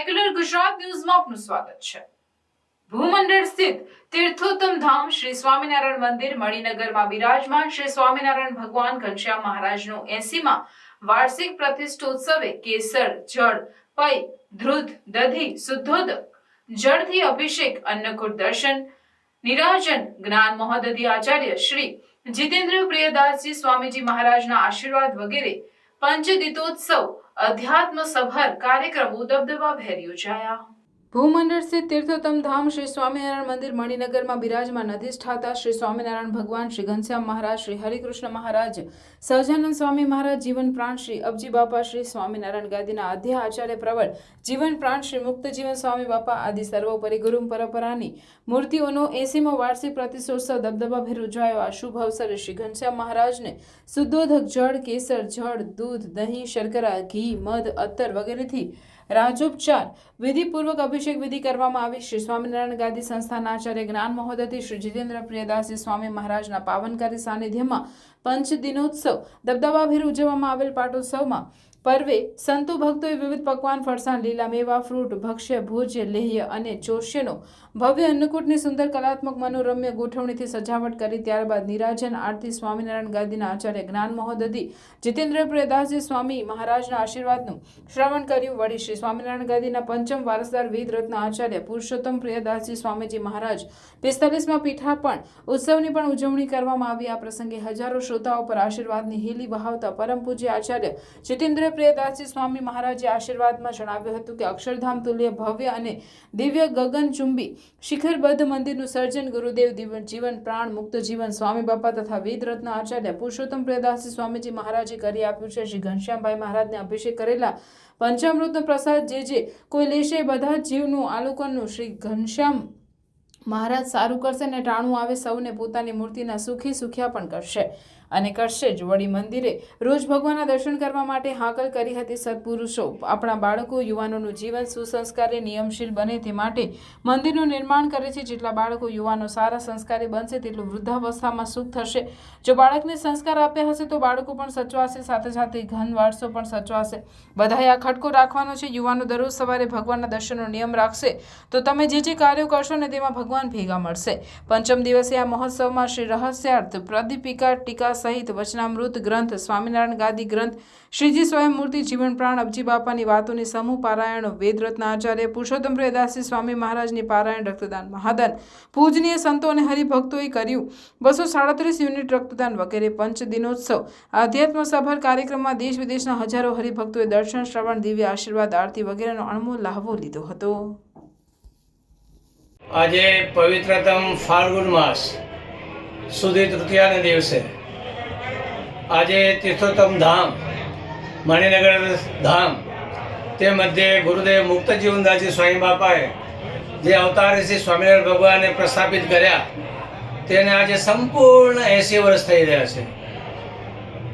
Secular Gujarat ન્યૂઝમાં આપનું સ્વાગત છે. ભૂમંડળ સ્થિત તીર્થોત્તમ ધામ શ્રી સ્વામિનારાયણ મંદિર મણિનગરમાં બિરાજમાન શ્રી સ્વામિનારાયણ ભગવાન ઘનશ્યામ મહારાજનો એસીમાં વાર્ષિક પ્રતિષ્ઠોત્સવે કેસર, જળ પૈ ધ્રુત દધી, શુદ્ધોદક, જળથી અભિષેક, અન્નકૂટ દર્શન, નિરાજન, જ્ઞાન મહોદધિ આચાર્ય શ્રી જીતેન્દ્ર પ્રિયદાસજી સ્વામીજી મહારાજના આશીર્વાદ વગેરે પંચદીતોત્સવ અધ્યાત્મ સભર કાર્યક્રમો દબદબાભેર યોજાયા. ભૂમંડળ સ્થિત તીર્થોત્તમ ધામ શ્રી સ્વામિનારાયણ મંદિર મણિનગરમાં બિરાજમાન અધિષ્ઠાતા શ્રી સ્વામિનારાયણ ભગવાન શ્રી ઘનશ્યામ મહારાજ, શ્રી હરિકૃષ્ણ મહારાજ, સહજાનંદ સ્વામી મહારાજ, જીવન પ્રાણ શ્રી અબજી બાપા, શ્રી સ્વામિનારાયણ ગાદીના આધ્યા આચાર્ય પ્રવળ જીવન પ્રાણ શ્રી મુક્ત જીવન સ્વામી બાપા આદિ સર્વોપરી ગુરુ પરંપરાની મૂર્તિઓનો એસીમો વાર્ષિક પ્રતિશોત્સવ દબદબાભેર ઉજવાયો. આ શુભ અવસરે શ્રી ઘનશ્યામ મહારાજને શુદ્ધોધક જળ, કેસર, જળ, દૂધ, દહીં, શર્કરા, ઘી, મધ અત્તર વગેરેથી રાજોપચાર. વિધિપૂર્વક અભિષેક વિધિ કરવામાં આવી. શ્રી સ્વામિનારાયણ ગાદી સંસ્થાના આચાર્ય જ્ઞાન મહોદયથી શ્રી જીતેન્દ્ર પ્રિયદાસજી સ્વામી મહારાજના પાવનકારી સાનિધ્યમાં પંચ દિનોત્સવ, દબદબાભેર ઉજવવામાં આવેલ પાટોત્સવમાં પર્વે સંતો ભક્તોએ વિવિધ પકવાન, ફરસાણ, લીલા મેવા, ફ્રૂટ, ભક્ષ્ય ભોજ્ય લેહ્ય અને ચોષ્યનો ભવ્ય અન્નકૂટની સુંદર કલાત્મક મનોરમ્ય ગોઠવણીથી સજાવટ કરી ત્યારબાદ નિરાજન, આરતી, સ્વામિનારાયણ ગાદીના આચાર્ય જ્ઞાન મહોદધિ જીતેન્દ્ર પ્રિયદાસજી સ્વામી મહારાજના આશીર્વાદનું શ્રવણ કર્યું. વળી શ્રી સ્વામિનારાયણ ગાદીના પંચમ વારસદાર વેદ રત્ન આચાર્ય પુરુષોત્તમ પ્રિયદાસજી સ્વામીજી મહારાજ પિસ્તાલીસમાં પીઠા પણ ઉત્સવની પણ ઉજવણી કરવામાં આવી. આ પ્રસંગે હજારો શ્રોતાઓ પર આશીર્વાદની હેલી વહાવતા પરમ પૂજ્ય આચાર્ય જીતેન્દ્ર પ્રિયદાસજી સ્વામી મહારાજે આશીર્વાદમાં જણાવ્યું હતું કે અક્ષરધામ તુલ્ય ભવ્ય અને દિવ્ય ગગનચુંબી શિખરબદ્ધ મંદિરનું સર્જન ગુરુદેવ દિવ- જીવન, પ્રાણ મુક્ત જીવન, સ્વામી બાપા તથા વેદ રત્ન આચાર્ય પુરુષોત્તમ પ્રિયદાસજી સ્વામીજી મહારાજે કરી આપ્યું છે. શ્રી ઘનશ્યામભાઈ મહારાજને અભિષેક કરેલા પંચામૃતનો પ્રસાદ જે જે કોઈ લેશે બધા જ જીવનું આલોકનનું શ્રી ઘનશ્યામ મહારાજ સારું કરશે ને ટાણું આવે સૌને પોતાની મૂર્તિના સુખી સુખ્યા પણ કરશે. અને કરશે જ. વળી મંદિરે રોજ ભગવાનના દર્શન કરવા માટે હાકલ કરી હતી સત્પુરુષો. આપણા બાળકો યુવાનોનું જીવન સુસંસ્કારી, નિયમશીલ બને તે માટે મંદિરનું નિર્માણ કરે છે. જેટલા બાળકો યુવાનો સારા સંસ્કારી બનશે, તેટલું વૃદ્ધાવસ્થામાં સુખ થશે. જો બાળકને સંસ્કાર આપ્યા હશે, તો બાળકો પણ સચવાશે, સાથે સાથે ઘન વારસો પણ સચવાશે. બધાએ આ ખટકો રાખવાનો છે. યુવાનો દરરોજ સવારે ભગવાનના દર્શનનો નિયમ રાખશે. તો તમે જે જે કાર્યો કરશો ને તેમાં ભગવાન ભેગા મળશે. પંચમ દિવસે આ મહોત્સવમાં શ્રી રહસ્યાર્થ પ્રદીપિકા ટીકા સહિત વચનામૃત ગ્રંથ, સ્વામિનારાયણ ગાદી ગ્રંથ, શ્રીજી સ્વયંમૂર્તિ જીવનપ્રાણ અબજી બાપાની વાતોની સમૂહ પારાયણો, વેદરત્ન આચાર્ય, પુરુષોત્તમ પ્રિયદાસજી સ્વામી મહારાજની પારાયણ રક્તદાન મહાદાન. પૂજનીય સંતો અને હરિભક્તોએ કર્યું. બસો સાડત્રીસ યુનિટ રક્તદાન વગેરે પંચ દિનોત્સવ. આધ્યાત્મ સભર કાર્યક્રમમાં દેશ વિદેશના હજારો હરિભક્તોએ દર્શન, શ્રવણ, દિવ્ય આશીર્વાદ, આરતી વગેરેનો અણમોલ લાહવો લીધો હતો. આજે પવિત્રતમ ફાલ્ગુન માસ સુધી તૃતીયાના દિવસે. આજે તીર્થોત્તમ ધામ, મણિનગર ધામ, તે મધ્યે ગુરુદેવ મુક્ત જીવનદાસજી સ્વામી બાપાએ જે અવતાર શ્રી સ્વામિનારાયણ ભગવાનને પ્રસ્થાપિત કર્યા, તેને આજે સંપૂર્ણ એંસી વર્ષ થઈ રહ્યા છે.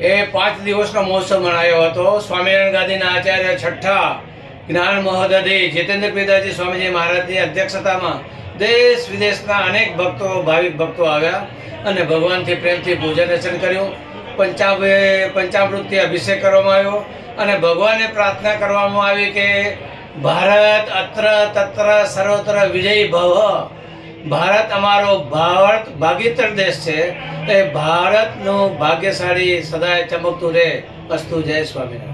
એ પાંચ દિવસનો મહોત્સવ મનાયો હતો. સ્વામિનારાયણ ગાંધીના આચાર્ય છઠ્ઠા જ્ઞાન મહોદધિ જીતેન્દ્ર પિતાજી સ્વામીજી મહારાજની અધ્યક્ષતામાં દેશ વિદેશના અનેક ભક્તો, ભાવિક ભક્તો આવ્યા અને ભગવાનથી પ્રેમથી પૂજન અર્ચન કર્યું. પંચાબે પંચામૃતથી અભિષેક કરવામાં આવ્યો અને ભગવાનને પ્રાર્થના કરવામાં આવી કે ભારત અત્ર તત્ર સર્વત્ર વિજયી ભવ. ભારત અમારો ભારત ભાગીતર દેશ છે. એ ભારતનું ભાગ્યશાળી સદાય ચમકતું રહે. અસ્તુ જય સ્વામિનારાયણ.